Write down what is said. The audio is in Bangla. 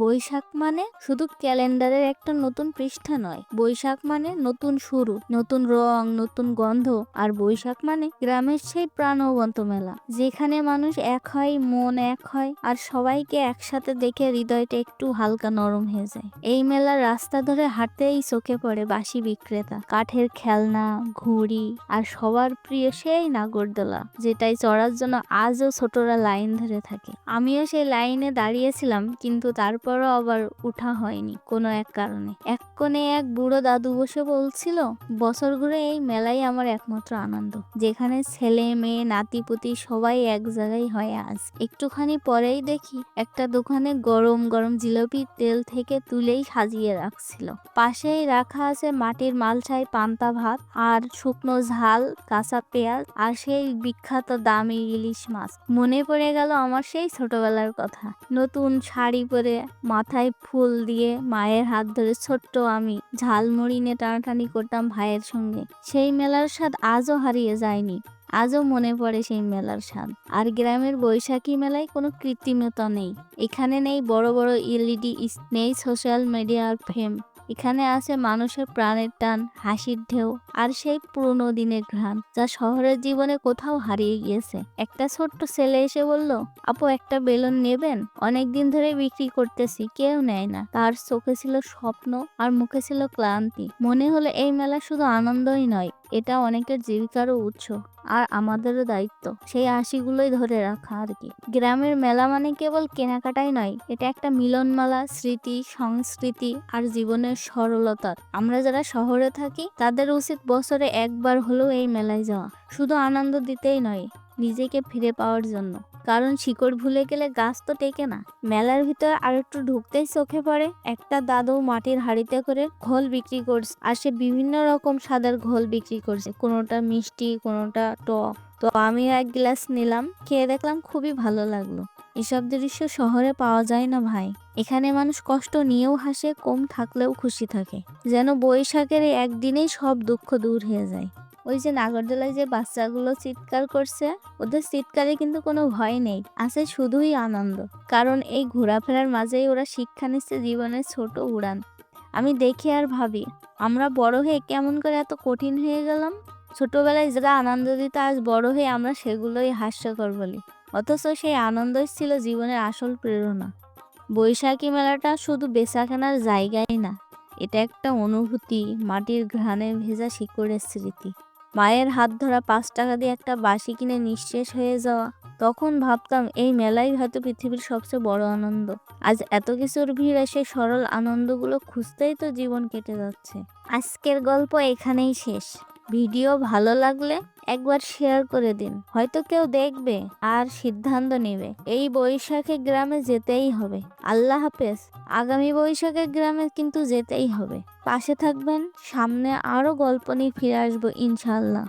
বৈশাখ মানে শুধু ক্যালেন্ডারের একটা নতুন পৃষ্ঠা নয়। বৈশাখ মানে নতুন শুরু, নতুন রং, নতুন গন্ধ, আর বৈশাখ মানে গ্রামের সেই প্রাণবন্ত মেলা, যেখানে মানুষ এক হয়, মন এক হয়, আর সবাইকে একসাথে দেখে হৃদয়টা একটু হালকা নরম হয়ে যায়। এই মেলার রাস্তা ধরে হাঁটতেই চোখে পড়ে বাসি বিক্রেতা, কাঠের খেলনা, ঘুড়ি, আর সবার প্রিয় সেই নাগরদোলা, যেটাই চড়ার জন্য আজও ছোটরা লাইন ধরে থাকে। আমিও সেই লাইনে দাঁড়িয়েছিলাম, কিন্তু তারপরও আবার উঠা হয়নি কোনো এক কারণে। এক কোণে এক বুড়ো দাদু বসে বলছিল, বছর ঘুরে এই মেলাই আমার একমাত্র আনন্দ। যেখানে ছেলে, মেয়ে, নাতিপুতি সবাই এক জায়গায় হয় আজ একটুখানি পরেই দেখি একটা দোকানে গরম গরম জিলাপি তেল থেকে তুলেই সাজিয়ে রাখছিল। পাশেই রাখা আছে মাটির মালসায় পান্তা ভাত আর শুকনো ঝাল, কাঁচা পেঁয়াজ আর সেই বিখ্যাত দামি ইলিশ মাছ। মনে পড়ে গেল আমার সেই ছোটবেলার কথা। নতুন শাড়ি পরে মাথায় ফুল দিয়ে মায়ের হাত ধরে ছোট্ট আমি ঝালমুড়ি নিয়ে টানাটানি করতাম ভাইয়ের সঙ্গে। সেই মেলার স্বাদ আজও হারিয়ে যায়নি। আজও মনে পড়ে সেই মেলার স্বাদ। আর গ্রামের বৈশাখী মেলায় কোনো কৃত্রিমতা নেই। এখানে নেই বড় বড় এলইডি, নেই সোশ্যাল মিডিয়ার ফেম এখানে আছে মানুষের প্রাণের টান, হাসির ঢেউ আর সেই পুরনো দিনের ঘ্রাণ যা শহরের জীবনে কোথাও হারিয়ে গিয়েছে। একটা ছোট্ট ছেলে এসে বলল, আপু, একটা বেলুন নেবেন? অনেক দিন ধরে বিক্রি করতেছি, কেউ নেয় না। তার চোখে ছিল স্বপ্ন আর মুখে ছিল ক্লান্তি। মনে হলো এই মেলা শুধু আনন্দই নয় এটা অনেকের জীবিকারও উৎস আর আমাদেরও দায়িত্ব। সেই আশিগুলোই ধরে রাখা আর কি। গ্রামের মেলা মানে কেবল কেনাকাটাই নয়, এটা একটা মিলনমালা, স্মৃতি, সংস্কৃতি আর জীবনের সরলতার আমরা যারা শহরে থাকি, তাদের উচিত বছরে একবার হলেও এই মেলায় যাওয়া। শুধু আনন্দ দিতেই নয়, নিজেকে ফিরে পাওয়ার জন্য। কারণ শিকড় ভুলে গেলে গাছ তো টেকে না। মেলার ভিতর আর একটু ঢুকতেই চোখে পড়ে একটা দাদু মাটির হাড়িতে করে ঘোল বিক্রি করছে আর সে বিভিন্ন রকম স্বাদের ঘোল বিক্রি করছে। কোনোটা মিষ্টি, কোনোটা টক। তো আমি এক গ্লাস নিলাম, খেয়ে দেখলাম খুবই ভালো লাগল। এসব দৃশ্য শহরে পাওয়া যায় না ভাই। এখানে মানুষ কষ্ট নিয়েও হাসে, কম থাকলেও খুশি থাকে। যেন বৈশাখের একদিনেই সব দুঃখ দূর হয়ে যায়। ওই যে নাগরদোলায় যে বাচ্চাগুলো চিৎকার করছে, ওদের চিৎকারে কিন্তু কোনো ভয় নেই, আছে শুধুই আনন্দ। কারণ এই ঘোরাফেরার মাঝেই ওরা শিক্ষা নিচ্ছে জীবনের ছোট উড়ান। আমি দেখি আর ভাবি, আমরা বড় হয়ে কেমন করে এত কঠিন হয়ে গেলাম? ছোটবেলায় যারা আনন্দ দিত, আজ বড় হয়ে আমরা সেগুলোই হাস্যকর বলি। অথচ সেই আনন্দই ছিল জীবনের আসল প্রেরণা। বৈশাখী মেলাটা শুধু বেচা কেনার জায়গাই না, এটা একটা অনুভূতি, মাটির ঘ্রাণে ভেজা শিকড়ের স্মৃতি। মায়ের হাত ধরা পাঁচ টাকা দিয়ে একটা বাসি কিনে নিঃশেষ হয়ে যাওয়া। তখন ভাবতাম, এই মেলাই হয়তো পৃথিবীর সবচেয়ে বড় আনন্দ। আজ এত কিছুর ভিড় সেই সরল আনন্দগুলো খুঁজতেই তো জীবন কেটে যাচ্ছে। আজকের গল্প এখানেই শেষ। ভিডিও ভালো লাগলে একবার শেয়ার করে দিন। হয়তো কেউ দেখবে আর সিদ্ধান্ত নেবে। এই বৈশাখে গ্রামে যেতেই হবে। আল্লাহ হাফেজ। আগামী বৈশাখে গ্রামে কিন্তু যেতেই হবে। পাশে থাকবেন। সামনে আরও গল্প নিয়ে ফিরে আসব ইনশাল্লাহ